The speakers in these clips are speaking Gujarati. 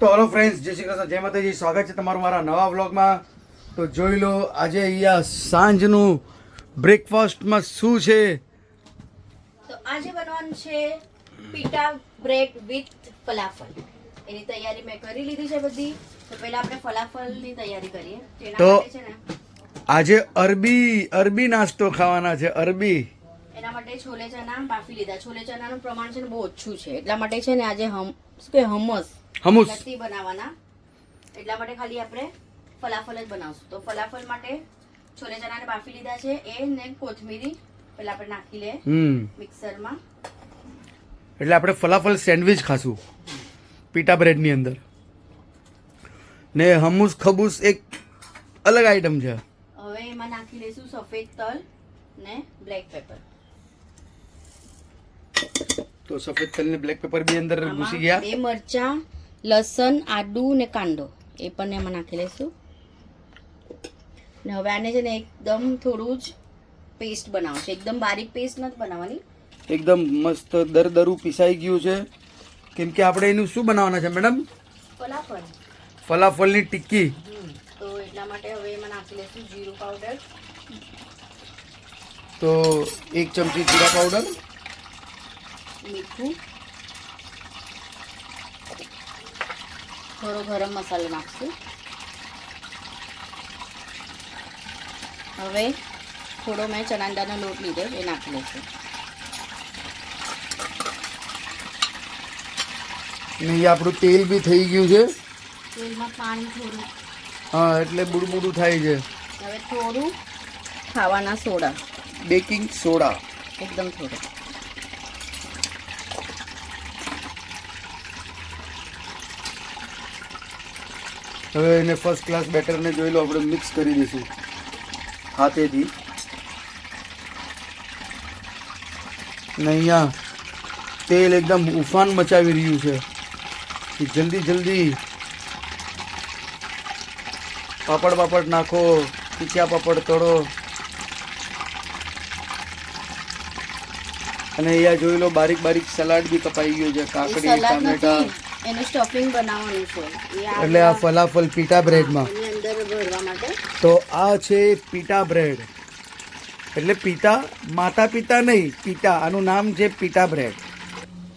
તો હલો ફ્રેન્ડ્સ જય શ્રી કૃષ્ણ જય માતાજી સ્વાગત છે તમારું મારા નવા વ્લોગમાં તો જોઈ લો આજે અહીંયા સાંજનું બ્રેકફાસ્ટમાં શું છે? તો આજે બનવાનું છે પીટા બ્રેડ વિથ ફલાફલ એની તૈયારી મેં કરી લીધી છે બધી. તો પહેલા આપણે ફલાફલની તૈયારી કરીએ. તો- છે ને આજે અરબી અરબી નાસ્તો ખાવાના છે અરબી. એના માટે છોલે ચણા બાફી લીધા. છોલે ચણાનું પ્રમાણ છે ને બહુ ઓછું છે. એટલા માટે છે ને આજે હમ શું કે હમસ હમુસ. નથી બનાવવાના. એટલા માટે ખાલી આપણે ફલાફલ જ બનાવશું. તો ફલાફલ માટે છોલે ચણાને બાફી લીધા છે. એ ને કોથમીરી પહેલા આપણે નાખી લે મિક્સરમાં. એટલે આપણે ફલાફલ સેન્ડવિચ ખાશું. પીટા બ્રેડની અંદર. ને હમુસ ખબુસ એક અલગ આઈટમ છે. હવે એમાં નાખી લઈશું સફેદ તલ ને બ્લેક પેપર. તો સફેદ તલ ને બ્લેક પેપર બી અંદર ઘૂસી ગયા. બે મરચા લસણ આદુ ને કાંદો. એ પણ એમાં નાખી લઈશું. ને હવે આને છે ને એકદમ થોડું જ પેસ્ટ બનાવવું છે. એકદમ બારીક પેસ્ટ નથી બનાવવાની. એકદમ મસ્ત દરદરું પીસાઈ ગયું છે. કેમ કે આપણે એનું શું બનાવવાના છે મેડમ? ફલાફલ. ફલાફલની ટિક્કી. તો એટલા માટે હવે એમાં નાખી લઈશું જીરું પાવડર તો એક ચમચી જીરા પાવડર મીઠું. થોડો ગરમ મસાલો નાખશું. હવે થોડો મેં ચણાંદાનો લોટ લીધો એ નાખી લઈશું ને આપણું તેલ બી થઈ ગયું છે? તેલમાં પાણી થોડું. હા એટલે બુડબુડું થાય છે. હવે થોડું ખાવાના સોડા. Baking soda. એકદમ થોડું. હવે એને ફર્સ્ટ ક્લાસ બેટરને જોઈ લો આપણે મિક્સ કરી દઈશું. હાથેથી. ને અહીંયા તેલ એકદમ ઉફાન મચાવી રહ્યું છે. જલ્દી જલ્દી. પાપડ પાપડ નાખો ખીચા પાપડ તળો. અને અહીંયા જોઈ લો બારીક બારીક સલાડ બી કપાઈ ગયું છે. કાકડી ટામેટા. એનું સ્ટફિંગ બનાવવાનું છે. એટલે આ ફલાફલ પીટા બ્રેડમાં એની અંદર ભરવા માટે. તો આ છે પીટા બ્રેડ એટલે પિતા માતા પિતા નહીં પીટા આનું નામ છે પીટા બ્રેડ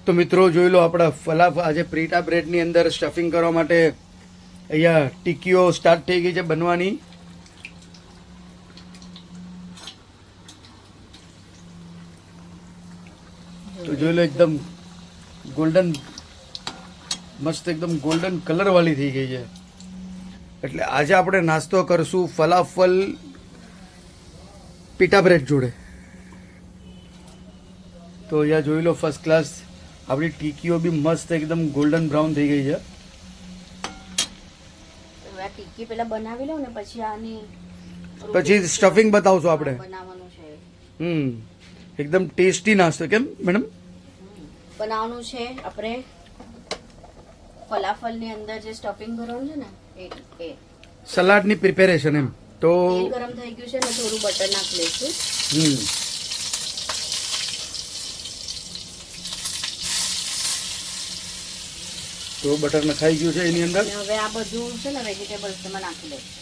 તો મિત્રો જોઈ લો આપણા ફલાફ આજે પીટા બ્રેડની અંદર સ્ટફિંગ કરવા માટે અહીંયા ટીકીઓ સ્ટાર્ટ થઈ ગઈ છે બનવાની. તો જોઈ લો એકદમ ગોલ્ડન મસ્ત એકદમ ગોલ્ડન કલર વાળી થઈ ગઈ છે. એટલે આજે આપણે નાસ્તો કરશું ફલાફલ પીટા બ્રેડ જોડે. તો અહીંયા જોઈ લો ફર્સ્ટ ક્લાસ આપણી ટીકીઓ બી મસ્ત એકદમ ગોલ્ડન બ્રાઉન થઈ ગઈ છે. પેલા બનાવી લઉં ને પછી આની પછી સ્ટફિંગ બતાવશું આપણે. બનાવવાનું છે. હમ એકદમ ટેસ્ટી નાસ્તો કેમ મેડમ બનાવવાનું છે. આપણે ફલાફલની અંદર જે સ્ટફિંગ ભરવાનું છે ને એ એ. સલાડની પ્રિપેરેશન એમ. તો ગરમ થઈ ગયું છે ને થોડું બટર નાખી લઈશું. હમ. તો બટર નખાઈ ગયું છે એની અંદર? હવે આ બધું છે ને વેજીટેબલ્સમાં નાખી લઈશું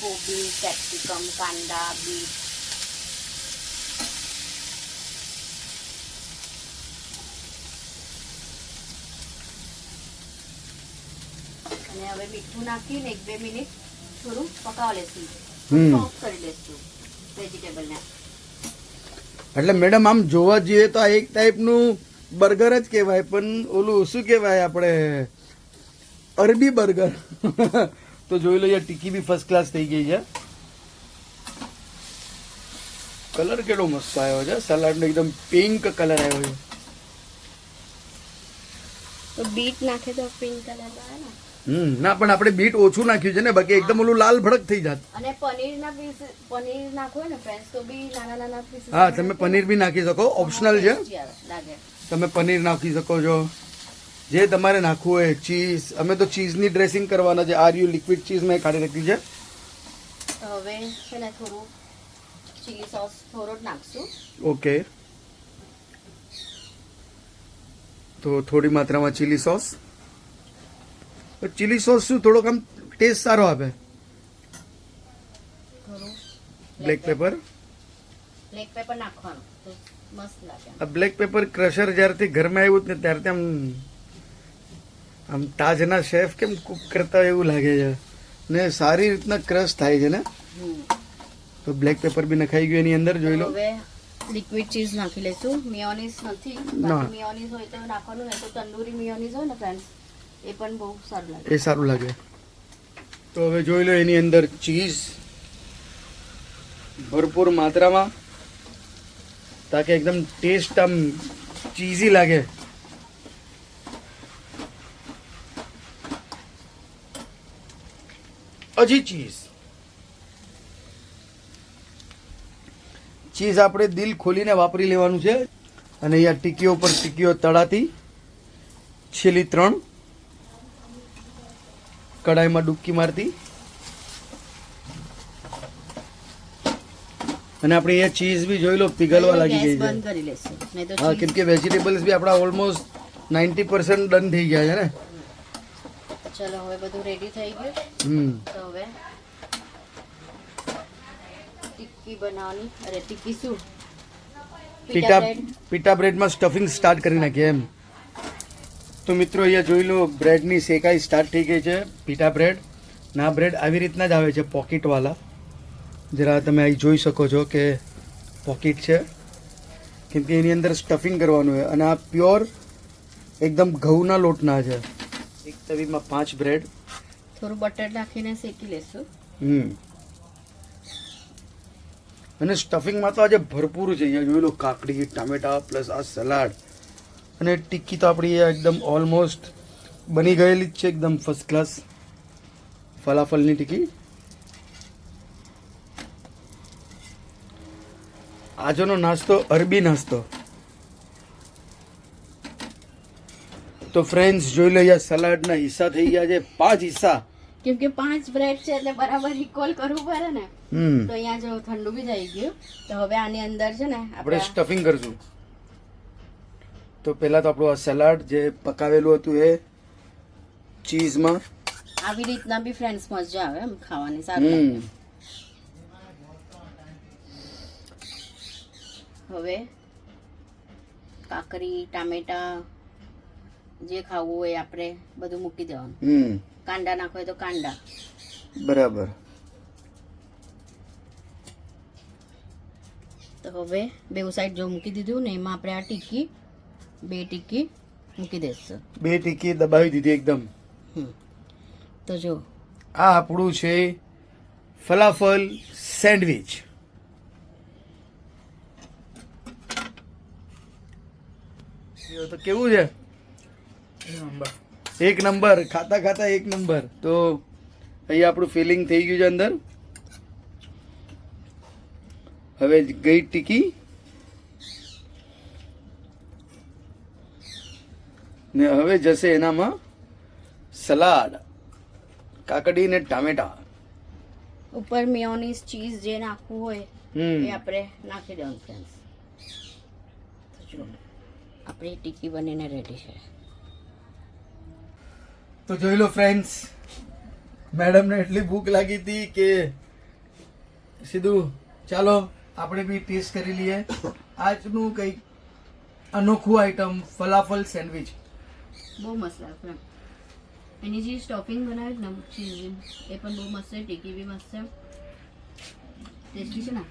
કોબી કેપ્સિકમ કાંદા બીટ અને હવે મીઠું નાખીને એક બે મિનિટ થોડું પકાવ લેશું. સોફ્ટ કરી લઈશું વેજીટેબલને એટલે મેડમ આમ જોવા જઈએ તો આ એક ટાઈપનું બર્ગર જ કહેવાય પણ ઓલું શું કહેવાય આપણે? અરબી બર્ગર તો જોઈ લો અહીંયા ટીકી બી ફર્સ્ટ ક્લાસ થઈ ગઈ છે. કલર કેટલો મસ્ત આવ્યો છે. સલાડનો એકદમ પિંક કલર આવ્યો છે. તો બીટ નાખે તો પિંક કલર આવે ને? હમ ના પણ આપણે બીટ ઓછું નાખ્યું છે ને બાકી એકદમ ઓલું લાલ ભડક થઈ જાત. અને પનીરના પીસ પનીર નાખો ને ફ્રેન્ડ્સ તો બી નાના નાના પીસ હા તમે પનીર બી નાખી શકો. ઓપ્શનલ છે. તમે પનીર નાખી શકો છો. જે તમારે નાખવું હોય ચીઝ અમે તો ચીઝની ડ્રેસિંગ કરવાના છે. આર યુ લિક્વિડ ચીઝ મેં કાઢી રાખી છે? હવે છે ને થોડું ચીલી સોસ થોડો જ નાખશું. ઓકે તો થોડી માત્રામાં ચીલી સોસ ચીલી સોસ શું થોડોક આમ ટેસ્ટ સારો આપે. બ્લેક પેપર બ્લેક પેપર નાખવાનું બ્લેક પેપર ક્રશર જ્યારથી ઘરમાં આવ્યું ને ત્યારથી આમ આમ તાજના શેફ કેમ કુક કરતા એવું લાગે છે. ને સારી રીતના ક્રશ થાય છે ને. તો બ્લેક પેપર બી નખાઈ ગયું એની અંદર જોઈ લો. લિક્વિડ ચીઝ નાખી લઈશું મિયોનીઝ નથી. મિયોનીઝ હોય તો નાખવાનું નહીં તો તંદૂરી મિયોનીઝ હોય ને ફ્રેન્ડ્સ એ પણ બહુ સારું લાગે. એ સારું લાગે. તો હવે જોઈ લો એની અંદર ચીઝ ભરપૂર માત્રામાં, તાકે એકદમ ટેસ્ટ આમ ચીઝી લાગે. હજી ચીઝ. ચીઝ આપણે દિલ ખોલીને વાપરી લેવાનું છે. અને અહીંયા ટીકીઓ પર ટીકીઓ તળાતી છેલ્લી ત્રણ કડાઈમાં ડૂબકી મારતી. અને આપણે અહીંયા ચીઝ બી જોઈ લો પીગળવા લાગી ગઈ છે. હા કેમ કે વેજીટેબલ્સ બી આપણા ઓલમોસ્ટ નાઇન્ટી પર્સન્ટ ડન થઈ ગયા છે ને. ચલો હવે બધું રેડી થઈ ગયું. હમ. તો હવે ટિક્કી બનાવવાની. અરે ટિક્કી શું? પીટા પીટા બ્રેડમાં સ્ટફિંગ સ્ટાર્ટ કરી નાખીએ એમ. તો મિત્રો અહીંયા જોઈ લો બ્રેડની શેકાઈ સ્ટાર્ટ થઈ ગઈ છે પીટા બ્રેડ ના બ્રેડ આવી રીતના જ આવે છે પોકેટવાળા જરા તમે અહીં જોઈ શકો છો કે પોકેટ છે. કેમ કે એની અંદર સ્ટફિંગ કરવાનું હોય અને આ પ્યોર એકદમ ઘઉંના લોટના છે. એક તવીમાં પાંચ બ્રેડ થોડું બટર નાખીને શેકી લેશું. હમ. અને સ્ટફિંગમાં તો આજે ભરપૂર છે. અહીંયા જોઈ લો કાકડી ટામેટા પ્લસ આ સલાડ અને ટિક્કી તો આપણી એકદમ ઓલમોસ્ટ બની ગયેલી જ છે એકદમ ફર્સ્ટ ક્લાસ ફલાફલની ટિક્કી. આજનો નાસ્તો અરબી નાસ્તો. તો ફ્રેન્ડ્સ જોઈ લઈએ સલાડના હિસ્સા થઈ ગયા છે પાંચ હિસ્સા કેમ કે પાંચ બ્રેડ છે એટલે બરાબર ઇક્વલ કરવું પડે ને. તો અહીંયા જો ઠંડુ બી થઈ ગયું. તો હવે આની અંદર છે ને આપણે સ્ટફિંગ કરશું. તો પહેલા તો આપણું આ સલાડ જે પકાવેલું હતું એ ચીઝમાં. આવી રીતના બી ફ્રેન્ડ્સ મજા આવે એમ ખાવાની સારું હવે કાકરી ટામેટા જે ખાવું હોય આપણે બધું મૂકી દેવાનું. કાંડા નાખો હોય તો કાંડા બરાબર. તો હવે બે સાઈડ જો મૂકી દીધું ને એમાં આપણે આ ટીકી બે ટીકી મૂકી દઈશું બે ટીકી દબાવી દીધી એકદમ. તો જો. આ આપણું છે ફલાફલ સેન્ડવિચ. તો કેવું છે? એક નંબર. ખાતા ખાતા એક નંબર. તો અહીંયા આપણું ફિલિંગ થઈ ગયું છે અંદર. હવે ગઈ ટીકી ને હવે જશે એનામાં સલાડ કાકડી ને ટામેટા. ઉપર મેયોનીઝ ચીઝ જે નાખવું હોય હમ. એ આપણે નાખી દેવાનું ફ્રેન્ડ્સ તો જો આપણી ટીકી બનીને રેડી છે. તો જોઈ લો ફ્રેન્ડ્સ મેડમને એટલી ભૂખ લાગી હતી કે સીધું ચાલો આપણે બી ટેસ્ટ કરી લઈએ. આજનું કંઈક અનોખું આઈટમ ફલાફલ સેન્ડવિચ બહુ મસ્ત લાગશે એમ એની જે સ્ટફિંગ બનાવી ને ચીઝ એ પણ બહુ મસ્ત છે, ટીકી બી મસ્ત છે. ટેસ્ટી છે ને?